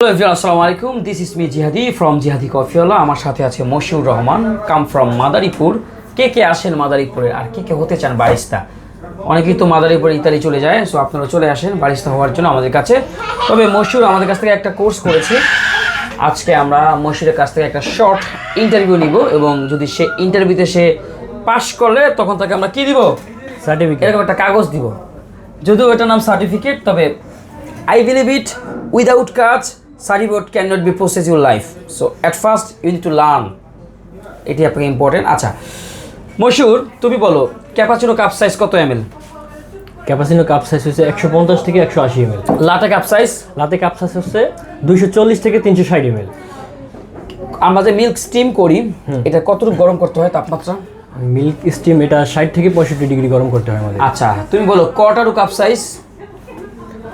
Hello everyone আসসালামু আলাইকুম। This is me Jihadi from Jihadi কফিওয়ালা আমার সাথে আছে Moshiur Rahman. Come from Madaripur. কে কে আসেন মাদারীপুরের? আর কে কে হতে চান বারিস্তা? অনেকেই তো মাদারীপুর ইতালি চলে যায় সো আপনারা চলে আসেন বারিস্তা হওয়ার জন্য আমাদের কাছে। তবে মশিউর আমাদের কাছ থেকে একটা কোর্স করেছে। আজকে আমরা মশিউরের কাছ থেকে একটা শর্ট ইন্টারভিউ নিব এবং যদি সে ইন্টারভিউতে সে পাশ করলে তখন তাকে আমরা কি দিব? সার্টিফিকেট এরকম একটা কাগজ দিব। যদিও এটার নাম সার্টিফিকেট তবে আই বিলিভ ইট উইদাউট কাজ certificate can not be process your life so at first you need to learn এটি আপনাকে ইম্পর্টেন্ট আচ্ছা মশুর তুমি বলো ক্যাপাচিনো কাপ সাইজ কত M L cappuccino cup size হচ্ছে একশো পঞ্চাশ থেকে একশো আশি ML latte cup size latte cup size হচ্ছে দুইশো চল্লিশ থেকে তিনশো ষাট এমএল আমরা যে মিল্ক স্টিম করি এটা কতটুকু গরম করতে হয় তাপমাত্রা? মিল্ক স্টিম এটা ষাট থেকে পঁয়ষট্টি ডিগ্রি গরম করতে হয় আমাদের। আচ্ছা তুমি বলো কটারু কাপ সাইজ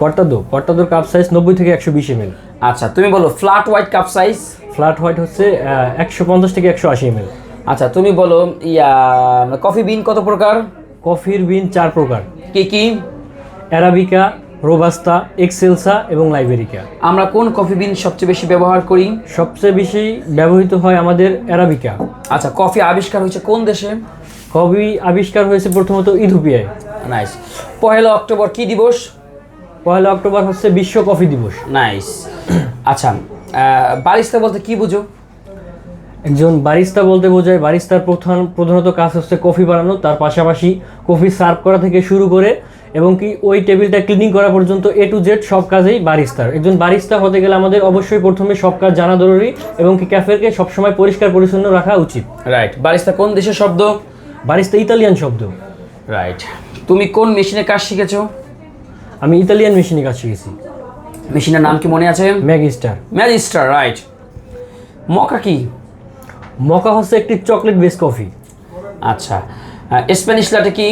কর্তাদো কর্তাদোর কাপ সাইজ নব্বই থেকে একশো বিশ এমএল আচ্ছা তুমি বলো flat white cup size flat white হচ্ছে একশো পঞ্চাশ থেকে একশো আশি এমএল আচ্ছা তুমি বলো ইয়া কফি বিন কত প্রকার? কফির বিন চার প্রকার। কি কি? অ্যারাবিকা রোবাস্তা এক্সেলসা এবং লাইবেরিকা আমরা কোন কফি বিন সবচেয়ে বেশি ব্যবহার করি? সবচেয়ে বেশি ব্যবহৃত হয় আমাদের অ্যারাবিকা আচ্ছা কফি আবিষ্কার হয়েছে কোন দেশে? কফি আবিষ্কার হয়েছে প্রথমত ইথোপিয়ায় নাইস পহেলা অক্টোবর কি দিবস? পয়লা অক্টোবর হচ্ছে বিশ্ব কফি দিবস। নাইস আচ্ছা বারিস্তা বলতে কি বুঝো? একজন বারিস্তা বলতে বোঝায় বারিস্তার প্রধান প্রধানত কাজ হচ্ছে কফি বানানো তার পাশাপাশি কফি সার্ভ করা থেকে শুরু করে এবং কি ওই টেবিলটা ক্লিনিং করা পর্যন্ত এ টু জেড সব কাজেই বারিস্তার। একজন বারিস্তা হতে গেলে আমাদের অবশ্যই প্রথমে সব কাজ জানা জরুরি এবং কি ক্যাফেকে সবসময় পরিষ্কার পরিচ্ছন্ন রাখা উচিত। রাইট বারিস্তা কোন দেশের শব্দ? বারিস্তা ইতালিয়ান শব্দ। রাইট তুমি কোন মেশিনে কাজ শিখেছো? আমি ইতালিয়ান মেশিনে কাজ শিখেছি। মেশিনের নাম কি মনে আছে? ম্যাগিস্টার ম্যাজিস্টার রাইট মকা কি? মকা হচ্ছে একটি চকলেট বেস কফি। আচ্ছা। স্প্যানিশ লাটে কি?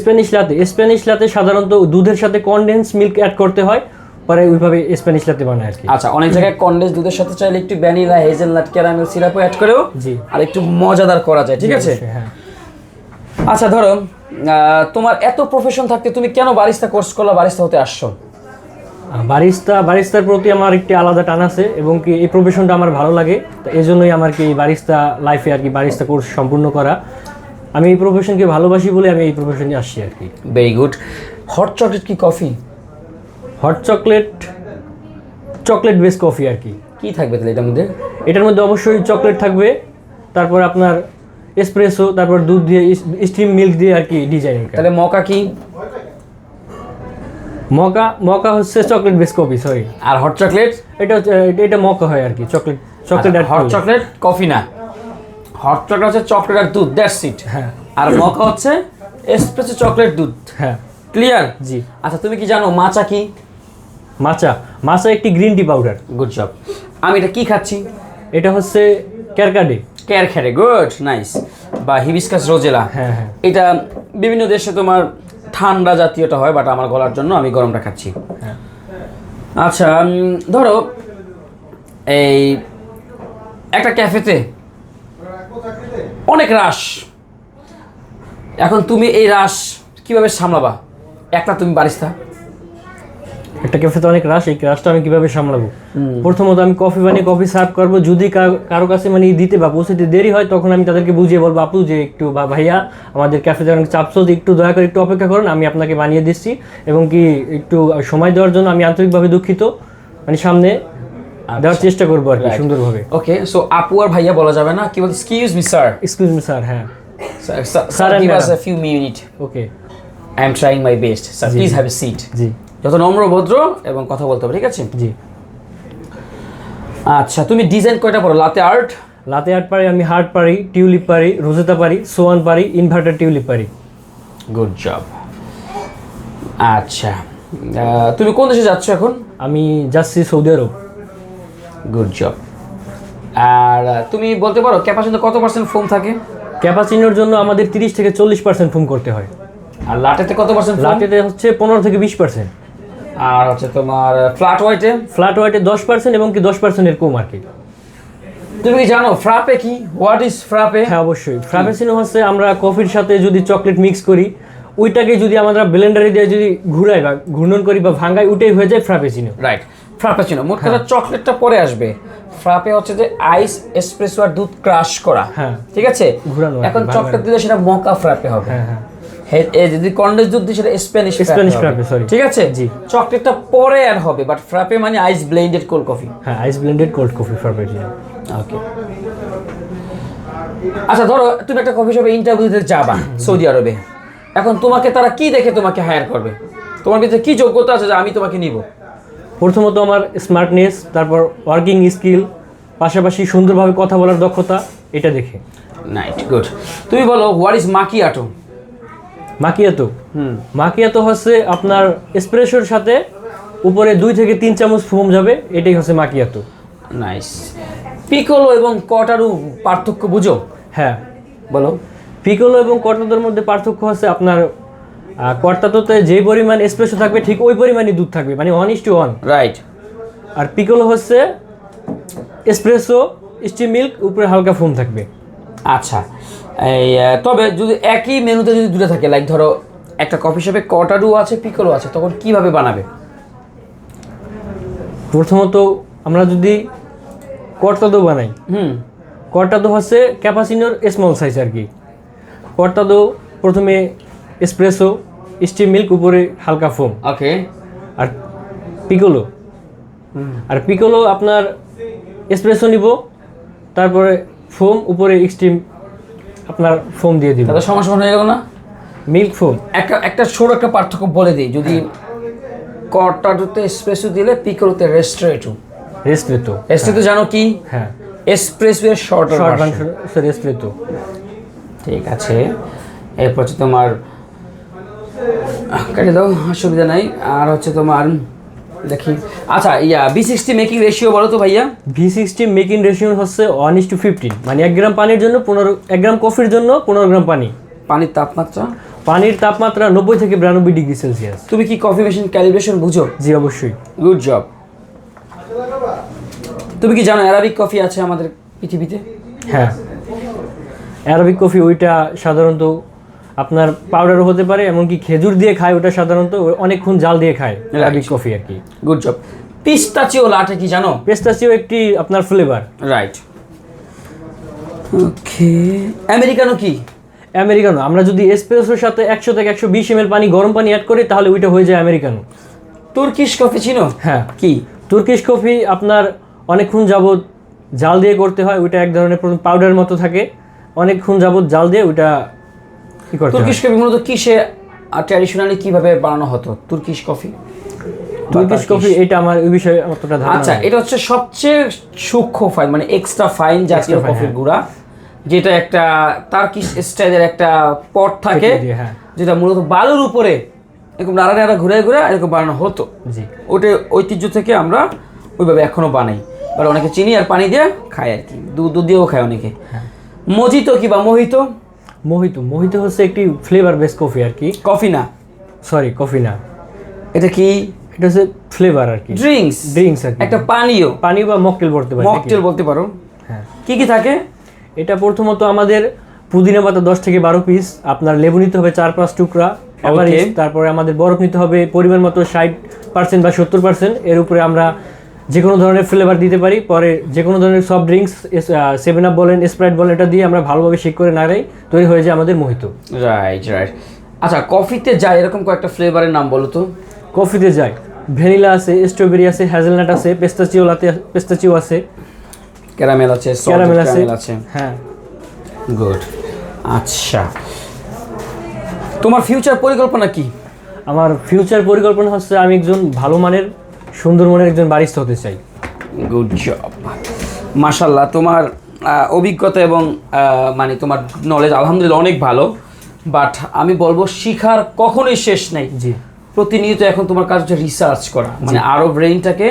স্প্যানিশ লাতে স্প্যানিশ লাতে সাধারণত দুধের সাথে কনডেন্স মিল্ক অ্যাড করতে হয় পরে ওইভাবে স্প্যানিশ লাতে বানায় আর কি আচ্ছা অনেক জায়গায় কনডেন্স দুধের সাথে চাইলে একটু ভ্যানিলা হেজেলনাট ক্যারামেল সিরাপও অ্যাড করেও জি। আর একটু মজাদার করা যায় ঠিক আছে? হ্যাঁ। আচ্ছা ধরো তোমার এত প্রফেশন থাকতে তুমি কেন বারিস্তা কোর্স করলা বারিস্তা হতে আসছো? বারিস্তা বারিস্তার প্রতি আমার একটি আলাদা টান আছে এবং কি এই প্রফেশনটা আমার ভালো লাগে। তো এই জন্যই আমার কি বারিস্তা লাইফে আর কি বারিস্তা কোর্স সম্পূর্ণ করা। আমি এই প্রফেশনকে ভালোবাসি বলে আমি এই প্রফেশনে আসছি আর কি। ভেরি গুড হট চকলেট কি coffee hot chocolate chocolate base coffee আর কি। কি থাকবে তাহলে এটার মধ্যে? এটার মধ্যে অবশ্যই চকলেট থাকবে। তারপর আপনার এসপ্রেসো তারপর দুধ দিয়ে স্টিম মিল্ক দিয়ে আর কি ডিজাইন তাহলে মকা কি? মকা মকা হচ্ছে চকলেট বেস কফি সরি আর হট চকলেট এটা হচ্ছে এটা- এটা মকা হয় আর কি chocolate chocolate hot chocolate coffee না। হট চকলেট হচ্ছে চকলেট আর দুধ দ্যাটস ইট হ্যাঁ। আর মকা হচ্ছে এসপ্রেসো চকলেট দুধ। হ্যাঁ। ক্লিয়ার জি। আচ্ছা তুমি কি জানো মাচা কি? মাচা মাচা একটি green tea powder good job আমি এটা কি খাচ্ছি? এটা হচ্ছে ক্যারকাডে। কেয়ার খেরে গুড নাইস বা হিবিসকাস রোজেলা হ্যাঁ হ্যাঁ। এটা বিভিন্ন দেশে তোমার ঠান্ডা জাতীয়টা হয় বাট আমার গলার জন্য আমি গরমটা খাচ্ছি। হ্যাঁ। আচ্ছা ধরো এই একটা ক্যাফেতে অনেক রাশ। এখন তুমি এই রাশ কীভাবে সামলাবা? একটা তুমি বারিস্তা। একটা ক্যাফেতে অনেক রাশ এই রাশটা আমি কীভাবে সামলাবো? প্রথমত আমি কফি বানিয়ে কফি সার্ভ করব। যদি কারো- কাছে মানে দিতে বা পৌঁছতে দেরি হয় তখন আমি তাদেরকে বুঝিয়ে বলব আপু যে একটু বা ভাইয়া আমাদের ক্যাফেতে অনেক চাপ চলছে একটু দয়া করে একটু অপেক্ষা করুন আমি আপনাকে বানিয়ে দিচ্ছি। এবং কি একটু সময় দেওয়ার জন্য আমি আন্তরিকভাবে দুঃখিত। মানে সামনে দেওয়ার চেষ্টা করব আর কি সুন্দরভাবে। ওকে সো আপু আর ভাইয়া বলা যাবে না? কি বলতে excuse me sir excuse me sir হ্যাঁ। Sir give us a few minute okay I am trying my best sir please have a seat জি। যত নম্র ভদ্র এবং কথা বলতে হবে ঠিক আছে? জি। আচ্ছা তুমি ডিজাইন কয়টা পড়ো? লাতে আর্ট? লাতে আর্ট পারি আমি হার্ট পারি টিউলিপ পারি রোজেতা পারি সোয়ান পারি ইনভার্টার টিউলিপ পারি। গুড জব আচ্ছা তুমি কোন দেশে যাচ্ছ এখন? আমি যাচ্ছি সৌদি আরব। গুড জব আর তুমি বলতে পারো ক্যাপাসিটি কত পার্সেন্ট ফোম থাকে? ক্যাপাচিনোর জন্য আমাদের তিরিশ থেকে চল্লিশ পার্সেন্ট ফোম করতে হয়। আর লাটেতে কত পার্সেন্ট লাটেতে হচ্ছে পনেরো থেকে বিশ পার্সেন্ট আর হচ্ছে তোমার ফ্ল্যাট হোয়াইটে ফ্ল্যাট হোয়াইটে দশ পার্সেন্ট এবং কি দশ পার্সেন্টের কম আর কি। তুমি কি জানো ফ্রাপে কি? হোয়াট ইজ ফ্রাপে হ্যাঁ অবশ্যই। ফ্রাপেচিনো হচ্ছে আমরা কফির সাথে যদি চকলেট মিক্স করি ওইটাকে যদি আমরা ব্লেন্ডারে দিয়ে যদি ঘুরাই বা ঘূর্ণন করি বা ভাঙ্গাই ওইটাই হয়ে যায় ফ্রাপেচিনো রাইট ফ্রাপেচিনো মোট কথা চকলেটটা পরে আসবে। ফ্রাপে হচ্ছে যে আইস এসপ্রেসো আর দুধ ক্রাশ করা। হ্যাঁ। ঠিক আছে? ঘোরানো এখন চকলেট দিলে সেটা মকা ফ্রাপে হবে। হ্যাঁ হ্যাঁ। যদি কন্ডেন্স দুধ দিই সেটা স্প্যানিশ Spanish frappe, sorry. ঠিক আছে? জি। চকলেটটা পরে অ্যাড হবে বাট ফ্রাপে মানে আইস ব্লেন্ডেড কোল্ড কফি হ্যাঁ ice blended cold coffee frappuccino okay আচ্ছা ধরো তুমি একটা কফি শপে ইন্টারভিউ দিতে যাবা সৌদি আরবে। এখন তোমাকে তারা কি দেখে তোমাকে হায়ার করবে? তোমার ভিতরে কি যোগ্যতা আছে যে আমি তোমাকে নিব? প্রথমত আমার স্মার্টনেস তারপর ওয়ার্কিং স্কিল পাশাপাশি সুন্দরভাবে কথা বলার দক্ষতা এটা দেখে। নাইট গুড তুমি বলো হোয়াট ইজ মাকিয়াটো মাকিয়াতো। হুম। মাকিয়াতো হচ্ছে আপনার এসপ্রেসোর সাথে উপরে দুই থেকে তিন চামচ ফোম যাবে এটাই হচ্ছে মাকিয়াতো। নাইস পিকোলো এবং কটারু পার্থক্য বুঝো? হ্যাঁ। বলো। পিকোলো এবং কর্তাতোর মধ্যে পার্থক্য হচ্ছে আপনার কর্তাতোতে যে পরিমাণ এসপ্রেসো থাকবে ঠিক ওই পরিমাণই দুধ থাকবে মানে one is two one right R piccolo হচ্ছে এসপ্রেসো স্টিম মিল্ক উপরে হালকা ফোম থাকবে। আচ্ছা এই তবে যদি একই মেনুতে যদি দুটো থাকে লাইক ধরো একটা কফি শপে কটারু আছে পিকলও আছে তখন কীভাবে বানাবে? প্রথমত আমরা যদি কর্তাদো বানাই হুম। কর্তাদো হচ্ছে ক্যাপাসিনোর স্মল সাইজ আর কি। কর্তাদো প্রথমে এসপ্রেসো স্টিম মিল্ক উপরে হালকা ফোম ওকে আর পিকোলো আর পিকোলো আপনার এসপ্রেসো নিব তারপরে ফোম উপরে স্টিম আপনার ফোম দিয়ে দিব তাহলে সমস্যা হয়ে গেল না? Milk foam. একটা একটা ছোট একটা পার্থক্য বলে দিই। যদি কটারুতে এসপ্রেসো দিলে পিকোলোতে রেস্ট্রেটু রেস্ট্রেতো রেস্ট্রেটু জানো কি? হ্যাঁ। এসপ্রেসো এর শর্ট শর্ট রেস্ট্রেতো ঠিক আছে। এরপর হচ্ছে তোমার কেটে দাও অসুবিধা নাই। আর হচ্ছে তোমার দেখি। আচ্ছা yeah V sixty making ratio বলো তো ভাইয়া। ভি সিক্সটি মেকিং রেশিও হচ্ছে ওয়ান ইস টু ফিফটিন মানে এক গ্রাম পানির জন্য পনেরো এক গ্রাম কফির জন্য পনেরো গ্রাম পানি। পানির তাপমাত্রা? পানির তাপমাত্রা নব্বই থেকে বিরানব্বই ডিগ্রি সেলসিয়াস। তুমি কি কফি মেশিন ক্যালিব্রেশন বুঝো? জি অবশ্যই। গুড জব তুমি কি জানো অ্যারাবিক কফি আছে আমাদের পৃথিবীতে? হ্যাঁ। অ্যারাবিক কফি ওইটা সাধারণত আপনার পাউডারও হতে পারে এমনকি খেজুর দিয়ে খায় ওটা সাধারণত অনেকক্ষণ জাল দিয়ে খায় অ্যারাবিক কফি আর কি। গুড জব পিস্তাচিও লাটে কি জানো? পেস্তাচিও একটি আপনার ফ্লেভার রাইট ওকে আমেরিকানো কি? আমেরিকানো আমরা যদি এসপ্রেসোর সাথে একশো থেকে একশো বিশ এম পানি গরম পানি অ্যাড করি তাহলে ওইটা হয়ে যায় আমেরিকানো তুর্কিশ কফি চিনো হ্যাঁ। কি? তুর্কিশ কফি আপনার অনেকক্ষণ যাবত জাল দিয়ে করতে হয় ওইটা এক ধরনের পাউডার মতো থাকে। অনেকক্ষণ যাবত জাল দিয়ে ওইটা তুর্কিশ কফি মূলত কিসে ট্র্যাডিশনালি কীভাবে বানানো হতো? Turkish coffee? তুর্কিশ কফি এটা আমার ওই বিষয়ে অতটা ধারণা আচ্ছা এটা হচ্ছে সবচেয়ে সূক্ষ্ম ফাইন মানে এক্সট্রা ফাইন জাতীয় কফির হ্যাঁ। গুঁড়া যেটা একটা তার্কিশ স্টাইলের একটা পট থাকে হ্যাঁ। যেটা মূলত বালুর উপরে এরকম নাড়া নাড়া ঘুরে ঘুরে এরকম বানানো হতো। জি। ওটা ঐতিহ্য থেকে আমরা ওইভাবে এখনও বানাই। বাট অনেকে চিনি আর পানি দিয়ে খায় আর কি। দুধ দুধ দিয়েও খায় অনেকে। হ্যাঁ। মজিতো কি বা মোহিত? মোহিত মোহিত হচ্ছে একটি ফ্লেভার বেস কফি আর কি। কফি না। সরি কফি না। এটা কি? এটা হচ্ছে ফ্লেভার আর কি। ড্রিঙ্কস ড্রিঙ্কস আর কি। একটা পানীয়। পানি বা মকটেল বলতে পারি মকটেল বলতে পারো। হ্যাঁ। কি কি থাকে? এটা প্রথমত আমাদের পুদিনা পাতা দশ থেকে বারো পিস আপনার লেবু নিতে হবে চার পাঁচ টুকরা। তারপরে আমাদের বরফ নিতে হবে পরিমাণ মতো ষাট পার্সেন্ট বা সত্তর পার্সেন্ট এর উপরে আমরা যে কোনো ধরনের ফ্লেভার দিতে পারি। পরে যে কোনো ধরনের সফট ড্রিঙ্কস সেভেন আপ বলেন স্প্রাইট বলেন এটা দিয়ে আমরা ভালোভাবে শেক করে নাড়াই তৈরি হয়ে যায় আমাদের মোহিত। রাইট রাইট আচ্ছা কফিতে যায় এরকম কয়েকটা ফ্লেভারের নাম বলো তো। কফিতে যায়। ভ্যানিলা আছে স্ট্রবেরি আছে হ্যাজেলনাট আছে পেস্তাচিও লাতে পেস্তাচিও আছে। ক্যারামেল আছে ক্যারামেল আছে। ক্যারামেল আছে। হ্যাঁ। গুড আচ্ছা। তোমার ফিউচার পরিকল্পনা কি? আমার ফিউচার পরিকল্পনা হচ্ছে আমি একজন ভালো মানের সুন্দর মনের একজন বারিস্তা হতে চাই। গুড জব মাশাল্লাহ তোমার অভিজ্ঞতা এবং মানে তোমার নলেজ আলহামদুলিল্লাহ অনেক ভালো। বাট আমি বলব শিখার কখনোই শেষ নেই। জি। প্রতিনিয়ত এখন তোমার কাজ হচ্ছে রিসার্চ করা মানে আরও ব্রেইনটাকে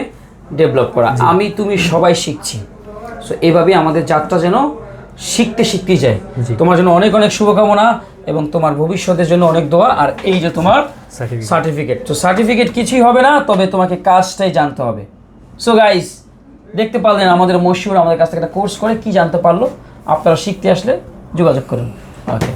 ডেভেলপ করা। আমি তুমি সবাই শিখছি। সো এভাবে আমাদের যাত্রা যেন শিখতে শিখতেই যায়। তোমার জন্য অনেক অনেক শুভকামনা। এবং তোমার ভবিষ্যতের জন্য অনেক দোয়া আর এই যে তোমার সার্টিফিকেট তো সার্টিফিকেট কিছুই হবে না তবে তোমাকে কাজটাই জানতে হবে। সো গাইস দেখতে পারলেন আমাদের মশিউর আমাদের কাছ থেকে একটা কোর্স করে কি জানতে পারল। আপনারা শিখতে আসলে যোগাযোগ করুন। ওকে